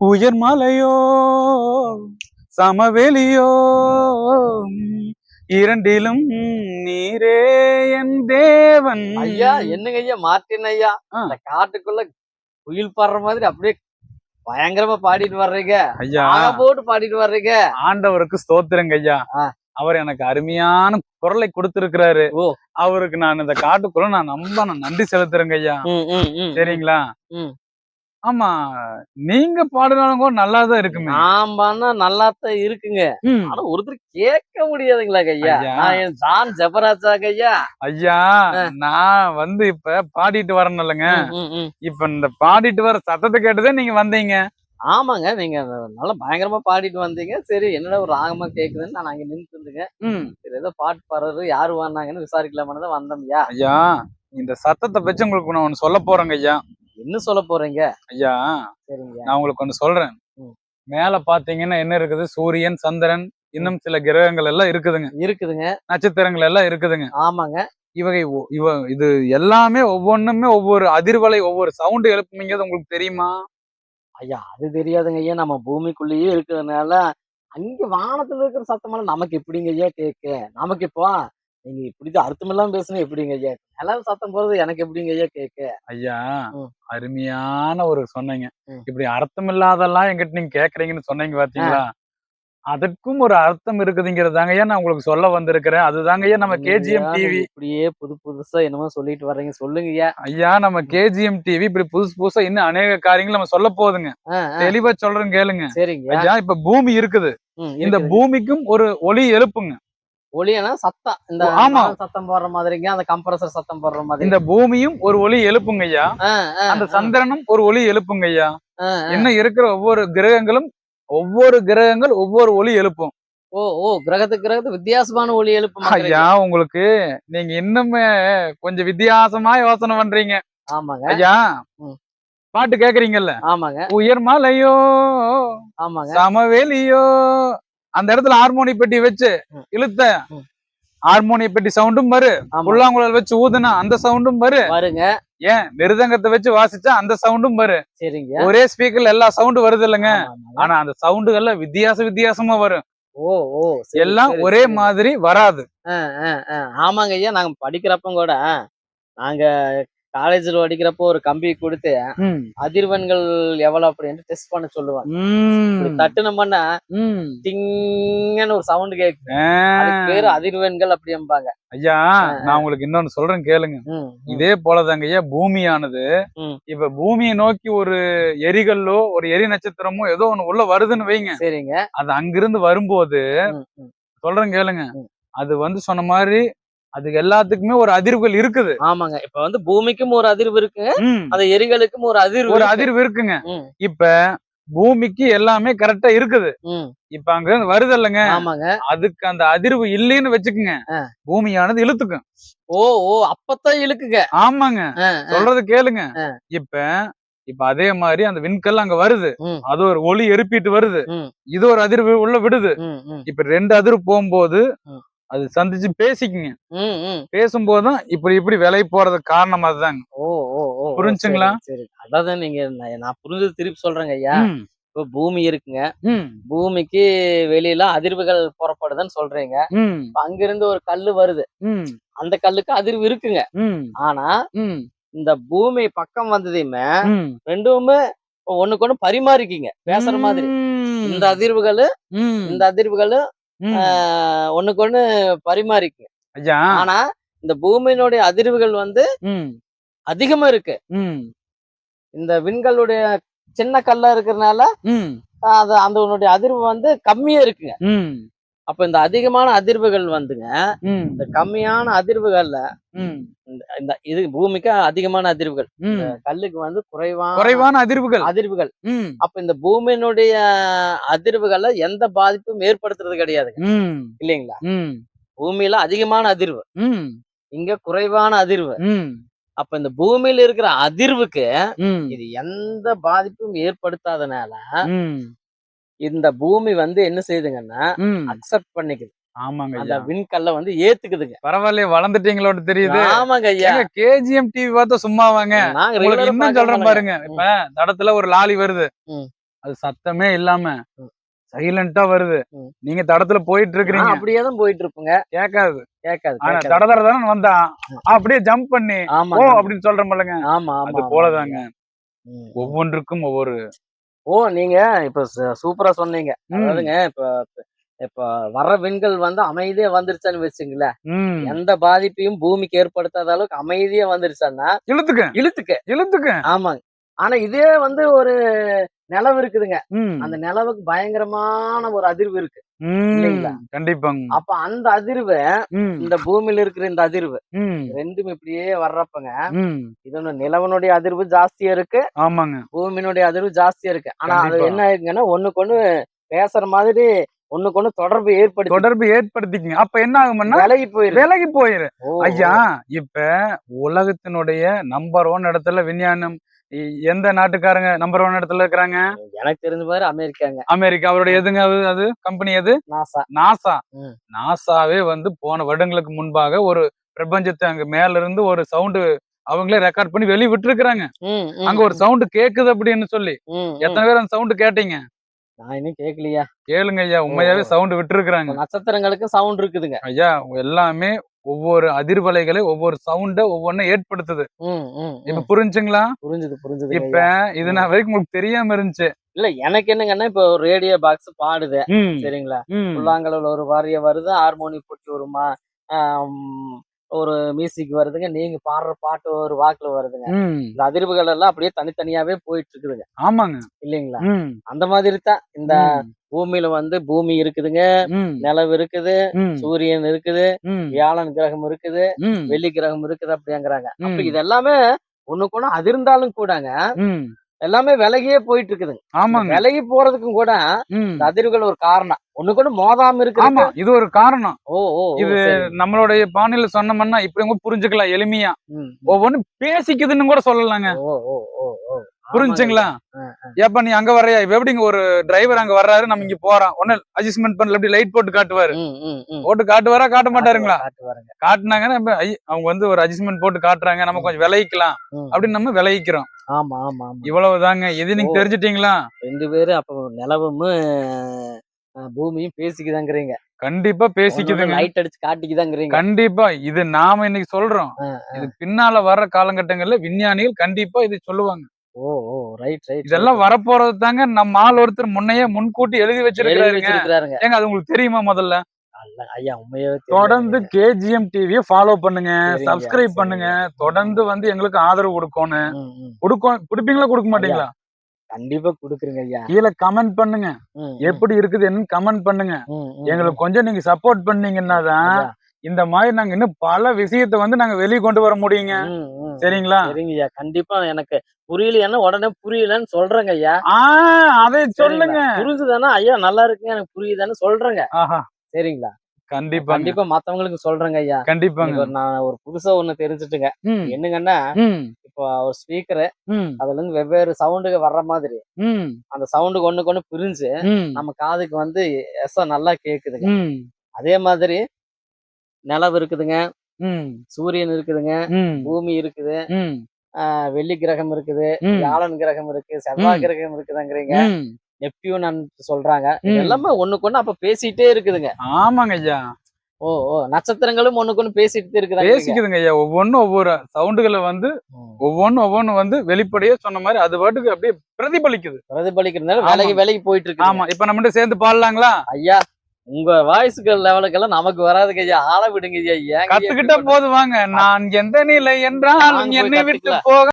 உயர் மலையோ சமவெளியோ இரண்டிலும் நீரே என் தேவன் ஐயா என்னங்க ஐயா மார்ட்டின் ஐயா. அந்த காட்டுக்குள்ள குயில் பாடுற மாதிரி அப்படியே பயங்கரமா பாடிட்டு வர்றீங்க ஐயா போட்டு பாடிட்டு வர்றீங்க ஆண்டவருக்கு ஸ்தோத்திரங்க ஐயா. அவர் எனக்கு அருமையான குரலை கொடுத்திருக்கிறாரு ஓ. அவருக்கு நான் இந்த காட்டுக்குள்ள நான் ரொம்ப நான் நன்றி செலுத்துறேங்க ஐயா. சரிங்களா. ஆமா. நீங்க பாடினாலும் கூட நல்லா தான் இருக்குமே. நான் பண்ணா நல்லாத்தான் இருக்குங்க. ம். ஆனா ஒருத்தர் கேட்க முடியாதுங்களா ஐயா. நான் என் ஜான் ஜபராஜாங்க ஐயா. ஐயா நான் வந்து இப்ப பாடிட்டு வரணும்லங்க ம், ம், ம். இப்ப இந்த பாடிட்டு வர சத்தத்தை கேட்டுதான் நீங்க வந்தீங்க. ஆமாங்க. நீங்க நல்லா பயங்கரமா பாடிட்டு வந்தீங்க. சரி என்னடா ஒரு ராகமா கேக்குதுன்னு நான் அங்க நின்று இருந்துங்க. ம். சரி ஏதோ பாட்டு பாடுறது யாரு வந்தாங்கன்னு விசாரிக்கலாமான்னு தான் வந்தோம் ஐயா. ஐயா இந்த சத்தத்தை வச்சு உங்களுக்கு நான் ஒண்ணு சொல்ல போறேங்க ஐயா. என்ன சொல்ல போறீங்க? ஐயா சரிங்க. நான் உங்களுக்கு ஒண்ணு சொல்றேன். மேல பாத்தீங்கன்னா என்ன இருக்குது? சூரியன் சந்திரன் இன்னும் சில கிரகங்கள் எல்லாம் இருக்குதுங்க. இருக்குதுங்க. நட்சத்திரங்கள் எல்லாம் இருக்குதுங்க. ஆமாங்க. இவகை இவ இது எல்லாமே ஒவ்வொன்றுமே ஒவ்வொரு அதிர்வலை ஒவ்வொரு சவுண்டு எழுப்புமீங்கிறது உங்களுக்கு தெரியுமா? ஐயா அது தெரியாதுங்க ஐயா. நம்ம பூமிக்குள்ளேயே இருக்கிறதுனால அங்க வானத்துல இருக்கிற சத்தமெல்லாம் நமக்கு எப்படிங்க ஐயா கேட்க? நமக்கு இப்போ நீங்க இப்படி அர்த்தமெல்லாம் பேசுனா எப்படிங்க ஐயா? நிலவு சத்தம் போறது எனக்கு எப்படிங்க ஐயா கேட்க ஐயா. அருமையான ஒரு சொன்னீங்க. இப்படி அர்த்தம் இல்லாதெல்லாம் என்கிட்ட நீங்க கேக்குறீங்கன்னு சொன்னீங்க பாத்தீங்களா? அதற்கும் ஒரு அர்த்தம் இருக்குதுங்கிறதாங்க ஐயா நான் உங்களுக்கு சொல்ல வந்திருக்கிறேன். அதுதாங்க ஐயா நம்ம கேஜிஎம் டிவி. இப்படியே புது புதுசா என்னமோ சொல்லிட்டு வர்றீங்க. சொல்லுங்க ஐயா. ஐயா நம்ம கேஜிஎம் டிவி இப்படி புதுசு புதுசா இன்னும் அநேக காரியங்கள் நம்ம சொல்ல போகுதுங்க. தெளிவா சொல்றேன் கேளுங்க. சரிங்க ஐயா. இப்ப பூமி இருக்குது. இந்த. பூமிக்கும் ஒரு ஒளி எழுப்புங்க. ஒளியனா சத்தம். இந்த ஆமா. சத்தம் போடுற மாதிரிங்க அந்த கம்ப்ரஸர் சத்தம் போடுற மாதிரி இந்த பூமியும் ஒரு ஒளி எழுப்புங்க ஐயா அந்த சந்திரனும் ஒரு ஒளி எழுப்புங்க ஐயா. இன்னும் இருக்கிற ஒவ்வொரு கிரகங்களும் ஒவ்வொரு கிரகங்கள் ஒவ்வொரு ஒளி எழுப்பும். ஓ ஓ கிரகத்துக்கு கிரகத்து வித்தியாசமான ஒளி எழுப்பு ஐயா உங்களுக்கு நீங்க இன்னுமே கொஞ்சம் வித்தியாசமா யோசனை பண்றீங்க. ஆமாங்க. ஐயா. பாட்டு கேக்குறீங்கல்ல? ஆமாங்க. உயர் மலையோ ஆமாங்க. சமவெளியோ அந்த இடத்துல ஹார்மோனி பெட்டி வச்சு. இழுத்த ம். ஹார்மோனி பெட்டி சவுண்டும் வரு புல்லாங்குழல் வச்சு ஊதுனா அந்த சவுண்டும் வரு பாருங்க ஏன் மிருதங்கத்தை வச்சு வாசிச்சா அந்த சவுண்டும் வரு சரிங்க ஒரே ஸ்பீக்கர்ல எல்லா சவுண்டும் வருது இல்லைங்க. ஆனா அந்த சவுண்டுகள்ல வித்தியாச வித்தியாசமா வரும் ஓ ஓ எல்லாம் ஒரே. மாதிரி வராது. ஆமாங்க ஐயா நாங்க படிக்கிறப்ப கூட நாங்க காலேஜ்ல படிக்கிறப்போ ஒரு கம்பி கொடுத்து ம். அதிர்வெண்கள் எவ்வளவு அப்படின்னு டெஸ்ட் பண்ண சொல்லுவாங்க. தட்டுனோம்னா ம். டிங்கன்னு ஒரு சவுண்ட். அதுக்கு பேரு அதிர்வெண்கள் அப்படிம்பாங்க ஐயா நான் உங்களுக்கு இன்னொன்னு சொல்றேன் கேளுங்க. இதே போலதாங்க ஐயா பூமியானது. இப்ப பூமியை நோக்கி ஒரு எரிகல்லோ ஒரு எரி நட்சத்திரமோ ஏதோ ஒண்ணு உள்ள வருதுன்னு வைங்க சரிங்க அது அங்கிருந்து வரும்போது. சொல்றேன் கேளுங்க. அது வந்து சொன்ன மாதிரி அதுக்கு எல்லாத்துக்குமே ஒரு அதிர்வுகள் இருக்குது ஆமாங்க இப்ப வந்து பூமிக்கும் ஒரு அதிர்வு இருக்குங்க. அந்த எரிகளுக்கும் ஒரு அதிர்வு ஒரு. அதிர்வு இருக்குங்க இப்ப பூமிக்கு எல்லாமே கரெக்டா இருக்குது. இப்ப அங்க வருது இல்லைங்க ஆமாங்க அதுக்கு அந்த அதிர்வு இல்லைன்னு வச்சுக்குங்க. பூமியானது இழுத்துக்கும் ஓ ஓ அப்பதான் இழுக்குங்க ஆமாங்க. சொல்றது கேளுங்க. இப்ப இப்ப அதே மாதிரி அந்த விண்கல் அங்க வருது. அது ஒரு ஒளி எழுப்பிட்டு வருது. இது ஒரு அதிர்வு உள்ள விடுது இப்ப ரெண்டு அதிர்வு போகும்போது. அது சந்திச்சு பேசிக்குங்க. பேசும்போதுதான் இப்படி இப்படி விலை போறதுக்கு காரணம் அதுதாங்க. ஓ ஓ ஓ புரிஞ்சுங்களா? சரி, அதாவது நீங்க நான் புரிஞ்சது திருப்பி சொல்றேங்க ஐயா. இப்ப பூமி இருக்குங்க. பூமிக்கு வெளியில அதிர்வுகள் புறப்படுதுன்னு சொல்றீங்க. அங்கிருந்து ஒரு கல்லு வருது. அந்த கல்லுக்கு அதிர்வு இருக்குங்க. ஆனா இந்த பூமி பக்கம் வந்ததையுமே. ரெண்டுமே ஒண்ணுக்கு ஒண்ணு பரிமாறிக்கிங்க. பேசுற மாதிரி. இந்த அதிர்வுகள் இந்த அதிர்வுகள். ஒண்ணுக்கு ஒண்ணு பரிமாறிக்குங்க ஐயா. ஆனா இந்த பூமியினுடைய அதிர்வுகள் வந்து அதிகமா இருக்கு. இந்த விண்களுடைய சின்ன கல்லா இருக்கிறதுனால அது அந்த உன்னுடைய அதிர்வு வந்து கம்மியா இருக்குங்க. அப்ப இந்த அதிகமான அதிர்வுகள் வந்துங்க இந்த கம்மியான அதிர்வுகள்ல இந்த இது பூமிக்கு அதிகமான அதிர்வுகள். கல்லுக்கு வந்து குறைவான குறைவான அதிர்வுகள். அதிர்வுகள். அப்ப இந்த பூமியினுடைய அதிர்வுகள்ல எந்த பாதிப்பும் ஏற்படுத்துறது கிடையாதுங்க. ம், இல்லைங்களா? பூமியில அதிகமான அதிர்வு. இங்க குறைவான அதிர்வு. அப்ப இந்த பூமியில இருக்கிற அதிர்வுக்கு இது எந்த பாதிப்பும் ஏற்படுத்தாதனால இந்த பூமி வந்து என்ன செய்யுதுங்கன்னா. அக்செப்ட் பண்ணிக்குது ஆமாங்க அந்த விண்கல்ல வந்து ஏத்துக்குதுங்க பரவாயில்லையே வளர்ந்துட்டீங்களோட தெரியுது ஆமாங்க ஐயா கேஜிஎம் டிவி பார்த்தா சும்மா வாங்க நாங்க உங்களுக்கு இன்னும் சொல்றேன். பாருங்க இப்ப தடத்துல ஒரு லாரி வருது. அது சத்தமே இல்லாம. சைலண்டா வருது. நீங்க தடத்துல போயிட்டு இருக்கிறீங்க அப்படியே தான் போயிட்டு இருப்போங்க கேட்காது கேட்காது ஆனா கேட்காது. தட தட தானே வந்தா அப்படியே ஜம்ப் பண்ணி ஓ. அப்படின்னு சொல்றேன் பாருங்க ஆமா அது. போலதாங்க. ஒவ்வொன்றுக்கும் ஒவ்வொரு ஓ நீங்க இப்ப சூப்பரா சொன்னீங்க. அதாவதுங்க இப்ப இப்ப வர்ற பெண்கள் வந்து அமைதியா வந்துருச்சான்னு வச்சுங்களேன். எந்த பாதிப்பையும் பூமிக்கு ஏற்படுத்தாத அளவுக்கு அமைதியா வந்துருச்சான்னா இழுத்துக்க. இழுத்துக்க. இழுத்துக்க. ஆமாங்க. ஆனா இதே வந்து ஒரு நிலவு இருக்குதுங்க. அந்த நிலவுக்கு பயங்கரமான ஒரு அதிர்வு இருக்கு? கண்டிப்பாங்க. அப்ப அந்த அதிர்வு இந்த பூமியில இருக்கிற இந்த அதிர்வு ரெண்டும் இப்படியே வர்றப்பங்க ம். இது ஒண்ணு நிலவனுடைய அதிர்வு ஜாஸ்தியா இருக்கு ஆமாங்க. பூமியினுடைய அதிர்வு ஜாஸ்தியா இருக்கு. ஆனா அது. என்ன ஆயிருக்குன்னா ஒண்ணுக்கு ஒண்ணு பேசுற மாதிரி ஒண்ணுக்கு ஒண்ணு தொடர்பு ஏற்படுத்தி தொடர்பு ஏற்படுத்திக்கங்க. அப்ப என்ன ஆகும்னா விலகி போயிருக்கு விலகி போயிரு ஐயா இப்ப உலகத்தினுடைய நம்பர் ஒன் இடத்துல விஞ்ஞானம் எந்த நாட்டுக்காரங்க நம்பர் ஒன் இடத்துல இருக்கிறாங்க? எனக்கு தெரிஞ்ச மாதிரி அமெரிக்காங்க. அமெரிக்கா. அவருடைய எதுங்க அது? அது? கம்பெனி எது? NASA NASA. நாசாவே வந்து போன வருடங்களுக்கு முன்பாக ஒரு பிரபஞ்சத்தை அங்க மேல இருந்து ஒரு சவுண்டு அவங்களே ரெக்கார்ட் பண்ணி வெளிய விட்டுருக்காங்க அங்க ஒரு சவுண்ட் கேக்குது அப்படின்னு சொல்லி. எத்தனை பேர் அந்த சவுண்ட் கேட்டீங்க? நான் இன்னும் கேட்கலையா கேளுங்க ஐயா. உண்மையாவே சவுண்ட் விட்டுருக்காங்க நட்சத்திரங்களுக்கு சவுண்ட் இருக்குதுங்க. ஐயா எல்லாமே ஒவ்வொரு அதிர்வலைகளை ஒவ்வொரு சவுண்ட ஒவ்வொன்னு ஏற்படுத்துது. இப்ப. புரிஞ்சுங்களா? புரிஞ்சுது புரிஞ்சுது இப்ப இது நான் வரைக்கும் உங்களுக்கு தெரியாம இருந்துச்சு. இல்ல எனக்கு என்னங்கன்னா இப்ப ஒரு ரேடியோ பாக்ஸ் பாடுது. சரிங்களா? புல்லாங்கல்ல ஒரு வாரிய வருது ஹார்மோனி போட்டு வருமா? ஒரு மியூசிக் வருதுங்க நீங்க பாடுற பாட்டு ஒரு வாக்குல வருதுங்க. இந்த அதிர்வுகள் எல்லாம் அப்படியே தனித்தனியாவே போயிட்டு இருக்குதுங்க ஆமாங்க. இல்லைங்களா? அந்த மாதிரி தான் இந்த பூமியில வந்து பூமி இருக்குதுங்க. நிலவு இருக்குது. சூரியன் இருக்குது. வியாழன் கிரகம் இருக்குது. வெள்ளி கிரகம் இருக்குது அப்படிங்கிறாங்க. அப்ப இது எல்லாமே ஒண்ணுக்கு ஒண்ணு அதிர்ந்தாலும் கூடங்க. எல்லாமே விலகியே போயிட்டு இருக்குதுங்க ஆமாங்க. விலகி போறதுக்கும் கூட அதிர்வுகள் ஒரு காரணம். ஒண்ணு மோதாம இருக்கு ஆமா இது ஒரு காரணம். ஓ ஓ இது. நம்மளுடைய பாணியில சொன்னோம்னா இப்படி கூட புரிஞ்சுக்கலாம் எளிமையா. ஒவ்வொன்னு பேசிக்குதுன்னு கூட சொல்லலாங்க. ஓ ஓ. புரிஞ்சுங்களா? ஏப்பா நீ அங்க வர்றியா? இப்ப எப்படிங்க ஒரு டிரைவர் அங்க வர்றாரு நம்ம இங்க போறோம். ஒண்ணு அட்ஜஸ்ட்மெண்ட் பண்ணல எப்படி லைட் போட்டு காட்டுவாரு. போட்டு காட்டுவாரா காட்ட மாட்டாருங்களா? காட்டுனாங்கன்னா அவங்க வந்து ஒரு அட்ஜஸ்ட்மெண்ட் போட்டு காட்டுறாங்க நம்ம கொஞ்சம் விளைவிக்கலாம். அப்படின்னு நம்ம விளைவிக்கிறோம் ஆமா ஆமா ஆமா. இவ்வளவுதாங்க. இது நீங்க. தெரிஞ்சிட்டீங்களா? ரெண்டு பேரும் அப்ப நிலவும் பூமியும் பேசிக்குதாங்கிறீங்க. கண்டிப்பா பேசிக்குதுங்க. லைட் அடிச்சு காட்டிக்குதாங்கிறீங்க. கண்டிப்பா. இது நாம இன்னைக்கு சொல்றோம். இது பின்னால வர்ற காலகட்டங்கள்ல விஞ்ஞானிகள் கண்டிப்பா இது சொல்லுவாங்க. ஓ ஓ ரைட் ரைட் இதெல்லாம் வரப்போறது தாங்க நம்ம ஆள் ஒருத்தர் முன்னையே முன்கூட்டி எழுதி வச்சிருக்காருங்க ஏங்க அது உங்களுக்கு தெரியுமா முதல்ல? ஐயா தொடர்ந்து. கேஜிஎம் டிவியை ஃபாலோ பண்ணுங்க சப்ஸ்கிரைப். பண்ணுங்க. தொடர்ந்து வந்து எங்களுக்கு ஆதரவு கொடுக்கணும். கொடுக்கும் கொடுப்பீங்களா கொடுக்க மாட்டீங்களா? கண்டிப்பா குடுக்குறீங்க ஐயா. கீழே கமெண்ட் பண்ணுங்க. எப்படி இருக்குது என்னன்னு கமெண்ட் பண்ணுங்க எங்களுக்கு கொஞ்சம் நீங்க சப்போர்ட் பண்ணீங்கன்னா தான். இந்த மாதிரி நாங்க இன்னும் பல விஷயத்த வந்து நாங்க வெளியே கொண்டு வர முடியுங்க. சரிங்களா? சரிங்க ஐயா கண்டிப்பா எனக்கு புரியலையானா உடனே புரியலன்னு சொல்றேங்க ஐயா அதை சொல்லுங்க? புரிஞ்சுதானா? ஐயா நல்லா இருக்குங்க. எனக்கு புரியுதான்னு சொல்றேங்க. சரிங்களா? கண்டிப்பா கண்டிப்பா மத்தவங்களுக்கு சொல்றேங்க ஐயா கண்டிப்பாங்க நான் ஒரு புதுசா ஒண்ணு தெரிஞ்சுட்டுங்க. என்னங்கன்னா இப்போ ஒரு ஸ்பீக்கர் அதுல இருந்து வெவ்வேறு சவுண்டுக வர்ற மாதிரி. அந்த சவுண்டுக்கு ஒண்ணுக்கு ஒண்ணு பிரிஞ்சு நம்ம காதுக்கு வந்து எச நல்லா கேக்குதுங்க. அதே மாதிரி நிலவு இருக்குதுங்க. சூரியன் இருக்குதுங்க. பூமி இருக்குது. வெள்ளி கிரகம் இருக்குது. வியாழன் கிரகம் இருக்கு. செவ்வாய். கிரகம் இருக்குதுங்கிறீங்க. நெப்டியூன் சொல்றாங்க. எல்லாமே ஒண்ணுக்கு ஒண்ணு அப்ப பேசிட்டே இருக்குதுங்க. ஆமாங்க ஐயா. ஓ ஓ. நட்சத்திரங்களும் ஒண்ணுக்கு ஒண்ணு பேசிட்டு இருக்குதாங்க பேசிக்குதுங்க ஐயா. ஒவ்வொன்றும் ஒவ்வொரு சவுண்டுகளை வந்து ஒவ்வொன்றும் ஒவ்வொன்னு வந்து வெளிப்படையா சொன்ன மாதிரி அது பாட்டுக்கு அப்படியே பிரதிபலிக்குது. பிரதிபலிக்கிறதுனால ஆமா. விலகி விலகி போயிட்டு இருக்கு ஆமா. இப்ப நம்ம சேர்ந்து பாடலாங்களா? ஐயா. உங்க வாய்ஸுக்கு லெவலுக்கெல்லாம் நமக்கு வராதுங்க ஐயா. ஆள விடுங்க ஐயா. கத்துக்கிட்டா இப்படி போது வாங்க நான் எந்த நிலை போய் என்னை விட்டு. போக